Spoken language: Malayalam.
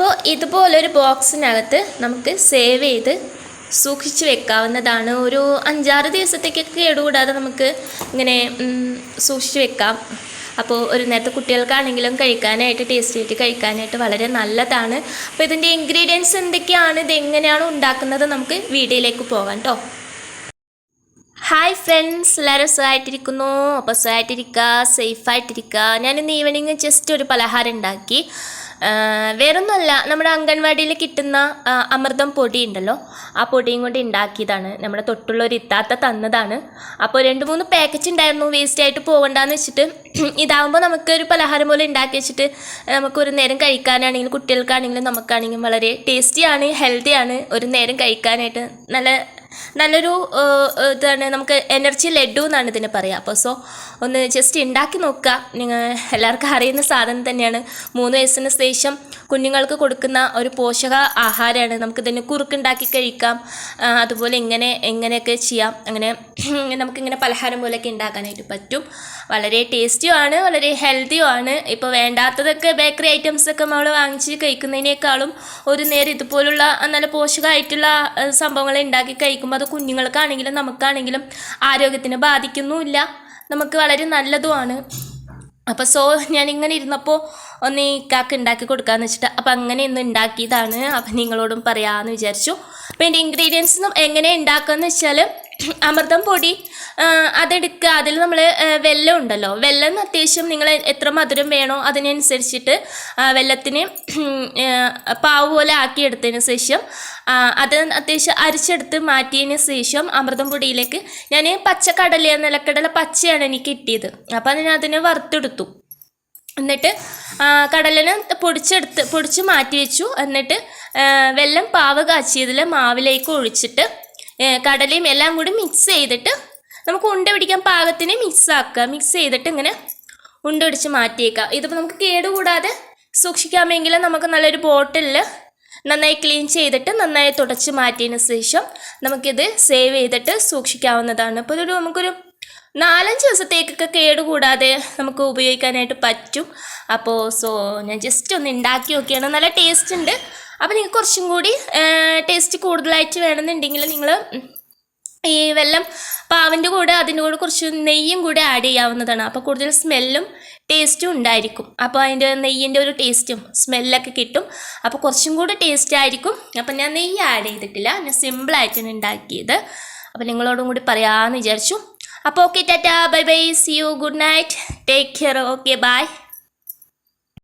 അപ്പോൾ ഇതുപോലൊരു ബോക്സിനകത്ത് നമുക്ക് സേവ് ചെയ്ത് സൂക്ഷിച്ച് വെക്കാവുന്നതാണ്. ഒരു അഞ്ചാറ് ദിവസത്തേക്കൊക്കെ കേടുകൂടാതെ നമുക്ക് ഇങ്ങനെ സൂക്ഷിച്ച് വെക്കാം. അപ്പോൾ ഒരു നേരത്തെ കുട്ടികൾക്കാണെങ്കിലും കഴിക്കാനായിട്ട് ടേസ്റ്റ് ആയിട്ട് കഴിക്കാനായിട്ട് വളരെ നല്ലതാണ്. അപ്പോൾ ഇതിന്റെ ഇൻഗ്രീഡിയൻസ് എന്തൊക്കെയാണ്? ഇത് എങ്ങനെയാണ് ഉണ്ടാക്കുന്നത്? നമുക്ക് വീഡിയോയിലേക്ക് പോകാം കേട്ടോ. ഹായ് ഫ്രണ്ട്സ് എല്ലാവരും സുഖമായിട്ടിരിക്കുന്നു. അപ്പോൾ സുഖമായിട്ടിരിക്കുക സേഫായിട്ടിരിക്കുക. ഞാനിന്ന് ഈവനിങ് ജസ്റ്റ് ഒരു പലഹാരം ഉണ്ടാക്കി. വേറൊന്നുമല്ല നമ്മുടെ അംഗൻവാടിയിൽ കിട്ടുന്ന അമൃതം പൊടി ഉണ്ടല്ലോ ആ പൊടിയും കൊണ്ട് ഉണ്ടാക്കിയതാണ്. നമ്മുടെ തൊട്ടുള്ള ഒരു ഇത്താത്ത തന്നതാണ്. അപ്പോൾ രണ്ട് മൂന്ന് പാക്കറ്റ് ഉണ്ടായിരുന്നു വേസ്റ്റ് ആയിട്ട് പോകണ്ടെന്ന് വെച്ചിട്ട്. ഇതാവുമ്പോൾ നമുക്ക് ഒരു പലഹാരം പോലെ ഉണ്ടാക്കി വെച്ചിട്ട് നമുക്ക് ഒരു നേരം കഴിക്കാനാണെങ്കിലും കുട്ടികൾക്കാണെങ്കിലും നമുക്കാണെങ്കിലും വളരെ ടേസ്റ്റിയാണ് ഹെൽത്തിയാണ് ഒരു നേരം കഴിക്കാനായിട്ട്. നല്ല നല്ലൊരു ഇതാണ് നമുക്ക് എനർജി ലഡു എന്നാണ് ഇതിന് പറയുക. അപ്പോൾ സോ ഒന്ന് ജസ്റ്റ് ഉണ്ടാക്കി നോക്കുക. നിങ്ങൾ എല്ലാവർക്കും അറിയുന്ന സാധനം തന്നെയാണ്. മൂന്ന് വയസ്സിന് ശേഷം കുഞ്ഞുങ്ങൾക്ക് കൊടുക്കുന്ന ഒരു പോഷക ആഹാരമാണ്. നമുക്കിതിന് കുറുക്കുണ്ടാക്കി കഴിക്കാം. അതുപോലെ ഇങ്ങനെ എങ്ങനെയൊക്കെ ചെയ്യാം. അങ്ങനെ നമുക്കിങ്ങനെ പലഹാരം പോലെയൊക്കെ ഉണ്ടാക്കാനായിട്ട് പറ്റും. വളരെ ടേസ്റ്റിയുമാണ് വളരെ ഹെൽത്തിയുമാണ് ഇപ്പോൾ വേണ്ടാത്തതൊക്കെ ബേക്കറി ഐറ്റംസൊക്കെ നമ്മൾ വാങ്ങിച്ച് കഴിക്കുന്നതിനേക്കാളും ഒരു നേരം ഇതുപോലുള്ള നല്ല പോഷകമായിട്ടുള്ള സംഭവങ്ങൾ ഉണ്ടാക്കി കഴിക്കുമ്പോൾ അത് കുഞ്ഞുങ്ങൾക്കാണെങ്കിലും നമുക്കാണെങ്കിലും ആരോഗ്യത്തിന് ബാധിക്കുന്നുമില്ല. നമുക്ക് വളരെ നല്ലതുമാണ്. അപ്പോൾ സോ ഞാൻ ഇങ്ങനെ ഇരുന്നപ്പോൾ ഒന്ന് ഈ കാക്ക് ഉണ്ടാക്കി കൊടുക്കാമെന്ന് വെച്ചിട്ട് അപ്പോൾ അങ്ങനെ ഒന്ന് ഉണ്ടാക്കിയതാണ്. അപ്പം നിങ്ങളോടും പറയാമെന്ന് വിചാരിച്ചു. അപ്പോൾ എന്റെ ഇൻഗ്രീഡിയൻസ് എങ്ങനെ ഉണ്ടാക്കുക എന്ന് വെച്ചാൽ അമൃതം പൊടി അതെടുക്കുക. അതിൽ നമ്മൾ വെല്ലം ഉണ്ടല്ലോ. വെല്ലം അത്യാവശ്യം നിങ്ങൾ എത്ര മധുരം വേണോ അതിനനുസരിച്ചിട്ട് വെല്ലത്തിന് പാവ് പോലെ ആക്കിയെടുത്തതിന് ശേഷം അത് അത്യാവശ്യം അരിച്ചെടുത്ത് മാറ്റിയതിന് ശേഷം അമൃതം പൊടിയിലേക്ക് ഞാൻ പച്ചക്കടല നിലക്കടല പച്ചയാണ് എനിക്ക് കിട്ടിയത്. അപ്പോൾ അതിന് അതിനെ വറുത്തെടുത്തു. എന്നിട്ട് കടലിനെ പൊടിച്ചെടുത്ത് പൊടിച്ച് മാറ്റി വെച്ചു. എന്നിട്ട് വെല്ലം പാവ് കാച്ചിയതിൽ മാവിലേക്ക് ഒഴിച്ചിട്ട് കടലയും എല്ലാം കൂടി മിക്സ് ചെയ്തിട്ട് നമുക്ക് ഉണ്ട പിടിക്കാൻ പാകത്തിന് മിക്സ് ആക്കുക. മിക്സ് ചെയ്തിട്ട് ഇങ്ങനെ ഉണ്ട പിടിച്ച് മാറ്റിയേക്കാം ഇതിപ്പോൾ നമുക്ക് കേടുകൂടാതെ സൂക്ഷിക്കാമെങ്കിൽ നമുക്ക് നല്ലൊരു ബോട്ടിലിൽ നന്നായി ക്ലീൻ ചെയ്തിട്ട് നന്നായി തുടച്ച് മാറ്റിയതിന് ശേഷം നമുക്കിത് സേവ് ചെയ്തിട്ട് സൂക്ഷിക്കാവുന്നതാണ്. അപ്പോൾ ഇതൊരു നമുക്കൊരു നാലഞ്ച് ദിവസത്തേക്കൊക്കെ കേടുകൂടാതെ നമുക്ക് ഉപയോഗിക്കാനായിട്ട് പറ്റും. അപ്പോൾ സോ ഞാൻ ജസ്റ്റ് ഒന്ന് ഉണ്ടാക്കി നോക്കിയാണ്. നല്ല ടേസ്റ്റ് ഉണ്ട്. അപ്പോൾ നിങ്ങൾക്ക് കുറച്ചും കൂടി ടേസ്റ്റ് കൂടുതലായിട്ട് വേണമെന്നുണ്ടെങ്കിൽ നിങ്ങൾ ഈ വെല്ലം പാവിന്റെ കൂടെ അതിന്റെ കൂടെ കുറച്ച് നെയ്യും കൂടെ ആഡ് ചെയ്യാവുന്നതാണ്. അപ്പോൾ കൂടുതൽ സ്മെല്ലും ടേസ്റ്റും ഉണ്ടായിരിക്കും. അപ്പോൾ അതിന്റെ നെയ്യിന്റെ ഒരു ടേസ്റ്റും സ്മെല്ലൊക്കെ കിട്ടും. അപ്പോൾ കുറച്ചും കൂടെ ടേസ്റ്റ് ആയിരിക്കും. അപ്പം ഞാൻ നെയ്യ് ആഡ് ചെയ്തിട്ടില്ല. ഞാൻ സിമ്പിളായിട്ടാണ് ഉണ്ടാക്കിയത്. അപ്പോൾ നിങ്ങളോടും കൂടി പറയാമെന്ന് വിചാരിച്ചു. അപ്പോൾ okay tata. Bye bye see you good night take care okay bye